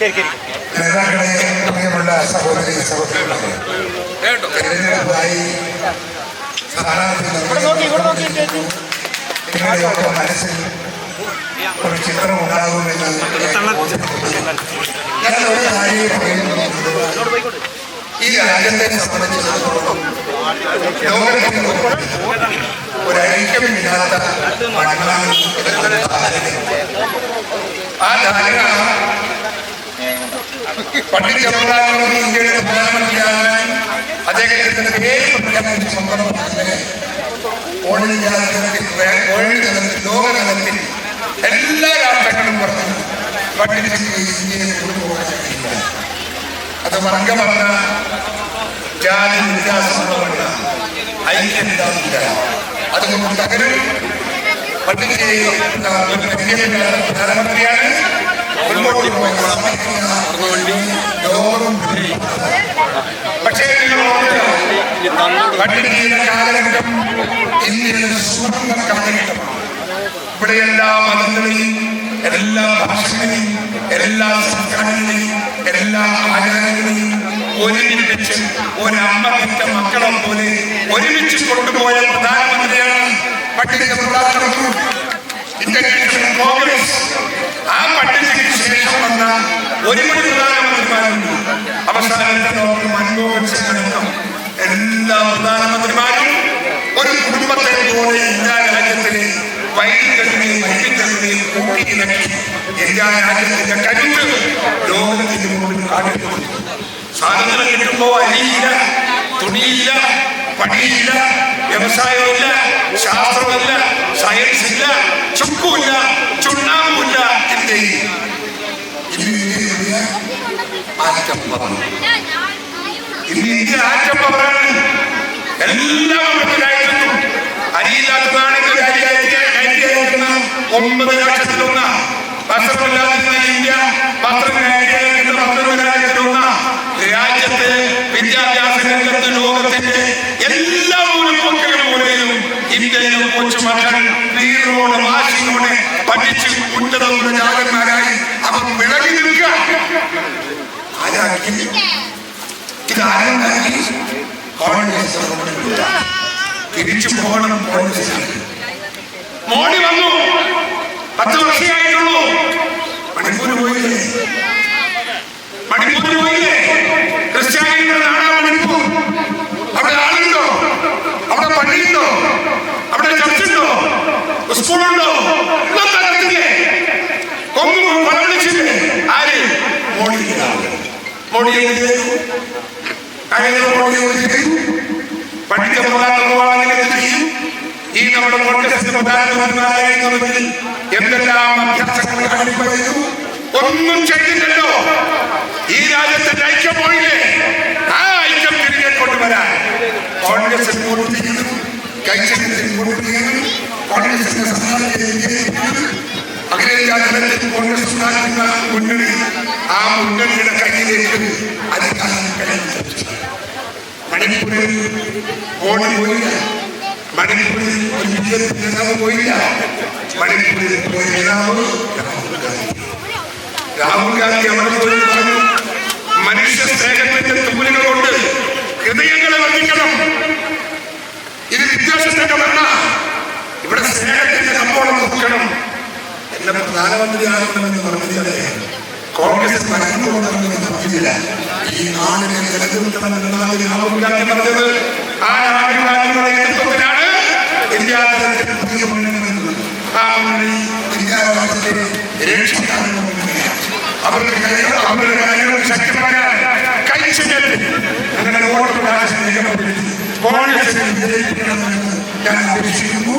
നേതാക്കളെ പ്രിയമുള്ള സഹോദരി സഹോദരന്മാരെ തെരഞ്ഞെടുപ്പായി സ്ഥാനാർത്ഥി. നിങ്ങളുടെയൊക്കെ മനസ്സിൽ ഒരു ചിത്രം ഉണ്ടാകുമെന്ന് ഞാൻ ഒരു കാര്യം പറയുന്നത് ഈ രാജ്യത്തെ സംബന്ധിച്ചിടത്തോളം ലോകത്തിൽ ഒരു ഐക്യമില്ലാത്ത മണ്ണാണ് ആ ധാരണ പണ്ഡിറ്റ് ജവഹർലാൽ നെഹ്റു ഇന്ത്യയുടെ പ്രധാനമന്ത്രിയാകാൻ അദ്ദേഹത്തിന്റെ പേര് പ്രഖ്യാപിച്ച സന്ദർഭത്തിൽ ഓൾ ഇന്ത്യ തലത്തിൽ വേൾഡ് തലത്തിൽ ലോക തലത്തിൽ എല്ലാ രാഷ്ട്രങ്ങളും പറഞ്ഞു പണ്ഡിറ്റ് ഇന്ത്യയെ കൊണ്ടുപോകാൻ കഴിയില്ല അത് വർഗമല്ല ജാതി വ്യത്യാസമുള്ളവല്ല ഐക്യമില്ലാതില്ല അതുകൊണ്ട് തകരും. പണ്ഡിറ്റ് പ്രധാനമന്ത്രിയാണ്. പക്ഷേ കാലഘട്ടം ഇന്ത്യയുടെ സുവർണ കാലഘട്ടമാണ് ഇവിടെ എല്ലാ മതങ്ങളെയും എല്ലാ ഭാഷകളെയും എല്ലാ സംസ്കാരങ്ങളെയും എല്ലാ ആചാരങ്ങളെയും ഒരുമിപ്പിച്ച് ഒരമ്മത്തിന്റെ മക്കളെ ഒരുപാട് പ്രധാനമന്ത്രിമാരുണ്ട് അവസാനത്തെ ഡോക്ടർ മൻമോഹൻ സിംഗ് അടക്കം എല്ലാ പ്രധാനമന്ത്രിമാരും ഒരു കുടുംബത്തെ പോലെ ഇന്ത്യ രാജ്യത്തിലെ വൈദ്യുതികളെയും വൈദ്യുതികളെയും കൂട്ടിയിണക്കി ഇന്ത്യ രാജ്യത്തിന്റെ കരുത്ത് ലോകത്തിന് മുമ്പിൽ കാണിക്കുന്നു. സ്വാതന്ത്ര്യം കിട്ടുമ്പോ അരിയില്ല തുണിയില്ല പണിയില്ല വ്യവസായമില്ല ശാസ്ത്രമില്ല സയൻസ് ഇല്ല ചുക്കുമില്ല ചുണ്ണാമ്പുമില്ല ഇന്ത്യയിൽ ഇന്ന് ഇന്ത്യ ആറ്റപ്പവർ ഇന്ന് ഇന്ത്യ ആറ്റപ്പവറാണ് എല്ലാ മനുഷ്യരായിരുന്നു അരിയില്ലാത്തതാണെങ്കിൽ ഒമ്പത് ലക്ഷത്തിലൊന്ന് വസ്ത്രമില്ലാതിരുന്ന ഇന്ത്യ വസ്ത്രം അയക്കുന്ന പത്തൊമ്പതിനായിരത്തിലൊന്ന് രാജ്യത്ത് വിദ്യാഭ്യാസ രംഗത്ത് ലോകത്തിന്റെ എല്ലാ മൂലപ്പൊക്കലും മൂലയിലും ഇന്ത്യയിലെ കൊച്ചുമക്കൾ വീറോടെ വാശിയോടെ പഠിച്ച് ഉന്നതമുള്ള ആരാക്കി ഇത് ആരുണ്ടാക്കി കോൺഗ്രസ് ഗവൺമെന്റ് തിരിച്ചു പോകണം കോൺഗ്രസ് മോഡി വന്നു. പത്ത് വർഷമായിട്ടുള്ളൂ. മണിപ്പൂർ പോയില്ലേ? എന്ത് ചെയ്തു. അങ്ങനെ മോഡി പ്രധാനമാണെങ്കിലും ഈ നമ്മുടെ കോൺഗ്രസിന്റെ പ്രധാനമന്ത്രിമാരായിരുന്നവരിൽ എന്തെല്ലാം അഭ്യാസങ്ങൾ കാണിക്കുന്നു ഒന്നും ചെയ്തില്ലല്ലോ. ഈ രാജ്യത്തിന്റെ ഐക്യം പോയില്ലേ? ആ ഐക്യം തിരികെ കൊണ്ടുവരാൻ കോൺഗ്രസ് വോട്ട് ചെയ്യണം കൈച്ചത്തിൽ വോട്ട് ചെയ്യണം കോൺഗ്രസിന്റെ സ്ഥാനാർത്ഥിയെ അഖിലേന്ത്യാ തലത്തിൽ കോൺഗ്രസ് മുന്നണി ആ മുന്നണിയുടെ കയ്യിലേക്ക് അധികാരം മണിപ്പൂരിൽ മോഡി പോയില്ല. മണിപ്പൂരിൽ ഒരു ബി നേതാവ് പോയില്ല. മണിപ്പൂരിൽ പോയ നേതാവ് രാഹുൽ ഗാന്ധി. രാഹുൽ ഗാന്ധി പറഞ്ഞു മനുഷ്യ സ്നേഹത്തിന്റെ തൂലുകൾ ഹൃദയങ്ങളെ വർദ്ധിക്കണം. ഇത് വിദ്വേഷത്തിന്റെ വരണ ഇവിടെ സ്നേഹത്തിന്റെ കമ്പോളം നോക്കണം. എന്നെ പ്രധാനമന്ത്രിയാകണമെന്ന് കോൺഗ്രസ് ഭരണകൂടമെന്ന് പറഞ്ഞില്ല ഈ നാടിനെ നിലനിർത്തണമെന്നാണ് രാഹുൽ ഗാന്ധി പറഞ്ഞത് ആ രാഹുൽ ഗാന്ധിയുടെ നേതൃത്വത്തിലാണ് ഇന്ത്യ തലത്തിൽ പുതിയ മുന്നണി വരുന്നത് ആ മുന്നണി ഇന്ത്യ രക്ഷിക്കാനുള്ള മുന്നണിയാണ് അവർക്ക് കഴിയ- അവരുടെ കാര്യങ്ങൾ ശക്തിപ്പെടാൻ കഴിച്ചിട്ട് അങ്ങനെ വോട്ട് പ്രകാശം ഞാൻ അപേക്ഷിക്കുന്നു.